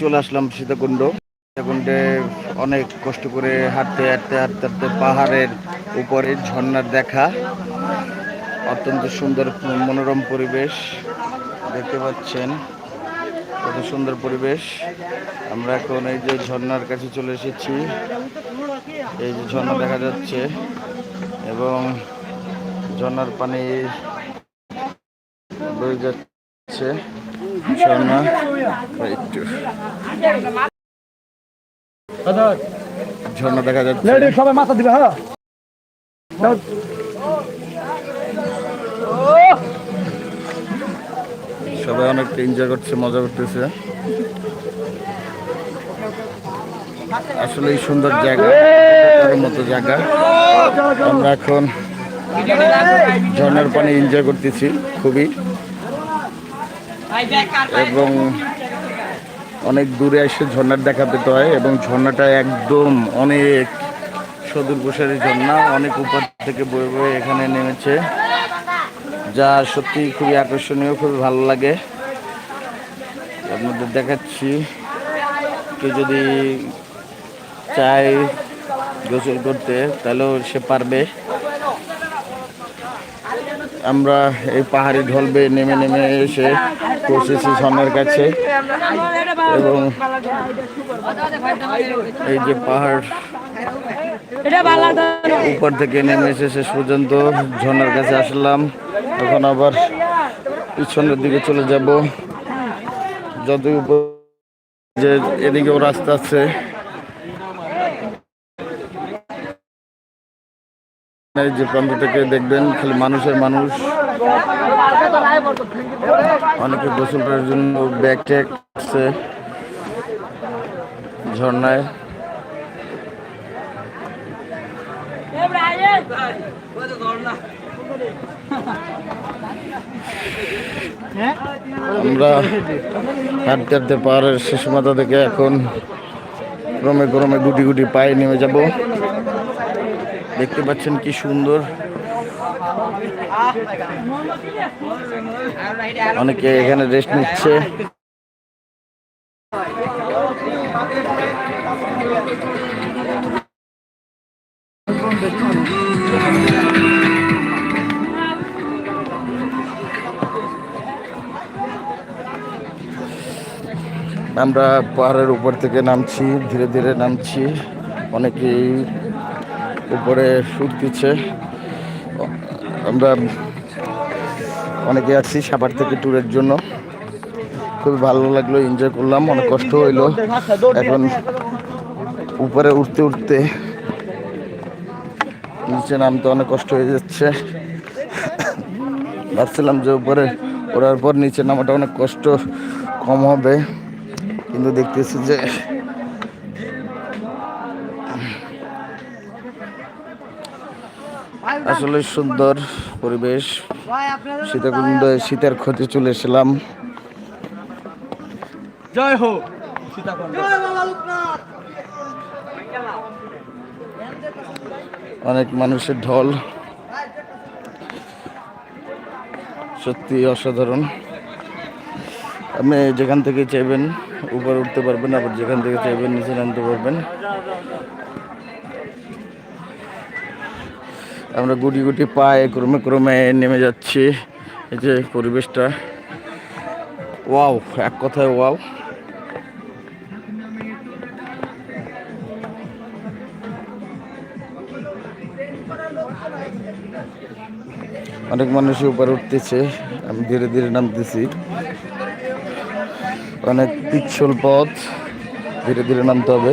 চলে আসলাম সীতাকুণ্ড। সীতাকুণ্ডে অনেক কষ্ট করে হাঁটতে হাঁটতে হাঁটতে হাঁটতে পাহাড়ের উপরে ঝর্ণার দেখা। অত্যন্ত সুন্দর মনোরম পরিবেশ দেখতে পাচ্ছেন। কত সুন্দর পরিবেশ। আমরা এখন এই যে ঝর্ণার কাছে চলে এসেছি। এই যে ঝর্ণা দেখা যাচ্ছে এবং ঝর্ণার পানি বয়ে যাচ্ছে। একটু ঝর্ণা দেখা যাচ্ছে। সবাই মাথা দিবে হ্যাঁ? সবাই অনেক এনজয় করছে মজা করতেছে। আসলে এই সুন্দর জায়গা মতো জায়গা। আমরা এখন ঝর্ণার পানি এনজয় করতেছি খুবই। এবং অনেক দূরে এসে ঝর্ণার দেখা পেতে হয় এবং ঝর্ণাটা একদম অনেক সদূর প্রসারী ঝর্ণা, অনেক উপর থেকে বয়ে বয়ে এখানে নেমেছে, যা সত্যি খুবই আকর্ষণীয়, খুবই ভালো লাগে। আপনাদের দেখাচ্ছি, কেউ যদি চায় গোসল করতে, তাহলেও সে পারবে। আমরা এই পাহাড়ি ঢলবে নেমে নেমে এসে পৌঁছেছি ঝর্ণার কাছে এবং এই যে পাহাড় উপর থেকে নেমে এসে শেষ পর্যন্ত ঝর্নার কাছে আসলাম। এখন আবার পিছনের দিকে চলে যাব। যত উপর যে এদিকেও রাস্তা আছে যে প্রান্ত থেকে দেখবেন, খালি মানুষের মানুষ। অনেকে গোসল করার জন্য ব্যাগ ট্যাগ আছে, ঝর্ণায়। আমরা হাঁটতে হাঁটতে পাহাড়ের শেষ মাথা থেকে এখন ক্রমে ক্রমে গুটি গুটি পায়ে নেমে যাব। দেখতে পাচ্ছেন কি সুন্দর। অনেকে এখানে রেস্ট নিচ্ছে। আমরা পাহাড়ের উপর থেকে নামছি, ধীরে ধীরে নামছি। অনেকেই উপরে সুদ দিচ্ছে। আমরা অনেকে আছি সাভার থেকে ট্যুরের জন্য। খুবই ভালো লাগল এনজয় করলাম, অনেক কষ্ট হইল। এখন উপরে উঠতে উঠতে নিচে নামতে অনেক কষ্ট হয়ে যাচ্ছে। ভাবছিলাম যে উপরে ওঠার পর নিচে নামাটা অনেক কষ্ট, কম হবে। কিন্তু দেখতেছি যে আসলে সুন্দর পরিবেশ সীতাকুণ্ড শীতের খোঁজে চলে এসেছিলাম জয় হোক অনেক মানুষের ঢল। সত্যি অসাধারণ। আপনি যেখান থেকে চাইবেন উপরে উঠতে পারবেন আবার যেখান থেকে চাইবেন নিচে নামতে পারবেন। আমরা গুটি গুটি পায়ে ক্রমে ক্রমে নেমে যাচ্ছি। এই যে পরিবেশটা। ওয়াও, এক কথায় ওয়াও। অনেক মানুষই উপরে উঠতেছে, আমি ধীরে ধীরে নামতেছি। অনেক পিচ্ছল পথ, ধীরে ধীরে নামতে হবে।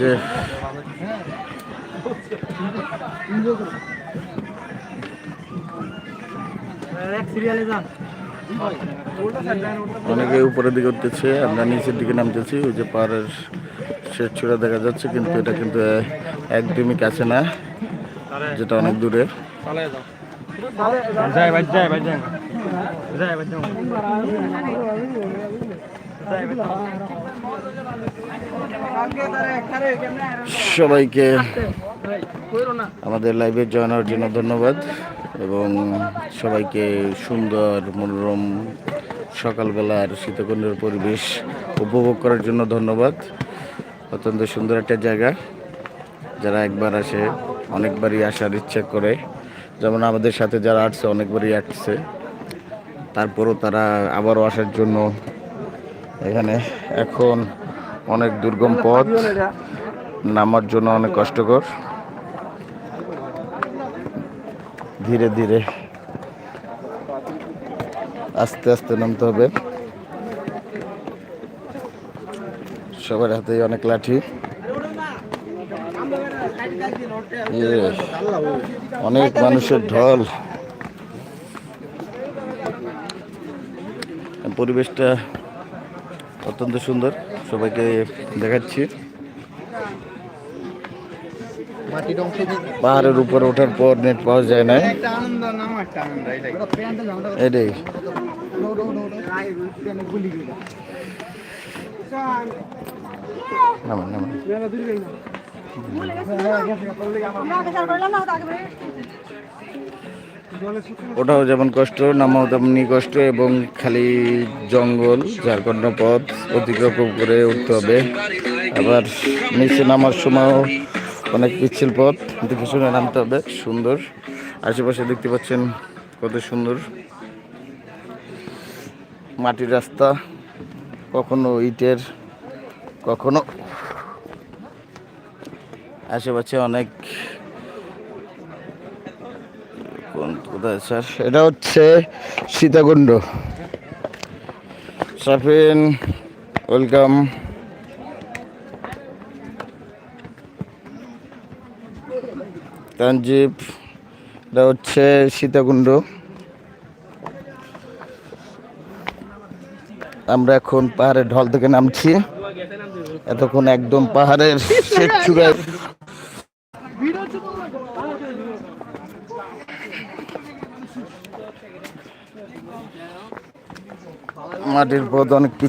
যে অনেকে উপরের দিকে উঠতেছে, আমরা নিচের দিকে নামতেছি, ওই যে পাহাড়ের শেষ চূড়া দেখা যাচ্ছে, কিন্তু এটা কিন্তু একদমই কাছে না, যেটা অনেক দূরে যায় যায় যায় সবাইকে আমাদের লাইভে জয়েন হওয়ার জন্য ধন্যবাদ এবং সবাইকে সুন্দর, মনোরম সকালবেলার শীতকুণ্ডের পরিবেশ উপভোগ করার জন্য ধন্যবাদ। অত্যন্ত সুন্দর একটা জায়গা। যারা একবার আসে, অনেকবারই আসার ইচ্ছা করে। যেমন আমাদের সাথে যারা আসছে, অনেকবারই আসছে। তারপরও তারা আবারও আসার জন্য এখানে এখন অনেক দুর্গম পথ। নামার জন্য অনেক কষ্টকর। ধীরে ধীরে আস্তে আস্তে নামতে হবে। সবার হাতেই অনেক লাঠি। ইয়ে, অনেক মানুষের ঢল। পরিবেশটা অত্যন্ত সুন্দর। সবাইকে দেখাচ্ছি। পাহাড়ের উপরে ওঠার পর নেট পাওয়া যায় না। এটাই। এটাই নামান নামান ওটাও যেমন কষ্ট নামাও তেমনি কষ্ট এবং খালি জঙ্গল ঝাড়খণ্ড পথ অতিক্রম করে উঠতে হবে। আবার নিচে নামার সময়ও অনেক পিচ্ছিল পথ দেখে শুনে নামতে হবে, সুন্দর। আশেপাশে দেখতে পাচ্ছেন কত সুন্দর। মাটির রাস্তা, কখনো ইটের, কখনো আশেপাশে অনেক কোথায় স্যার? এটা হচ্ছে সীতাকুণ্ড। সাফিন ওয়েলকাম। তানজিব এটা হচ্ছে সীতাকুণ্ড। আমরা এখন পাহাড়ের ঢল থেকে নামছি। এতক্ষণ একদম পাহাড়ের শেষ চূড়ায় মাটির প্রধান পিচ্ছিল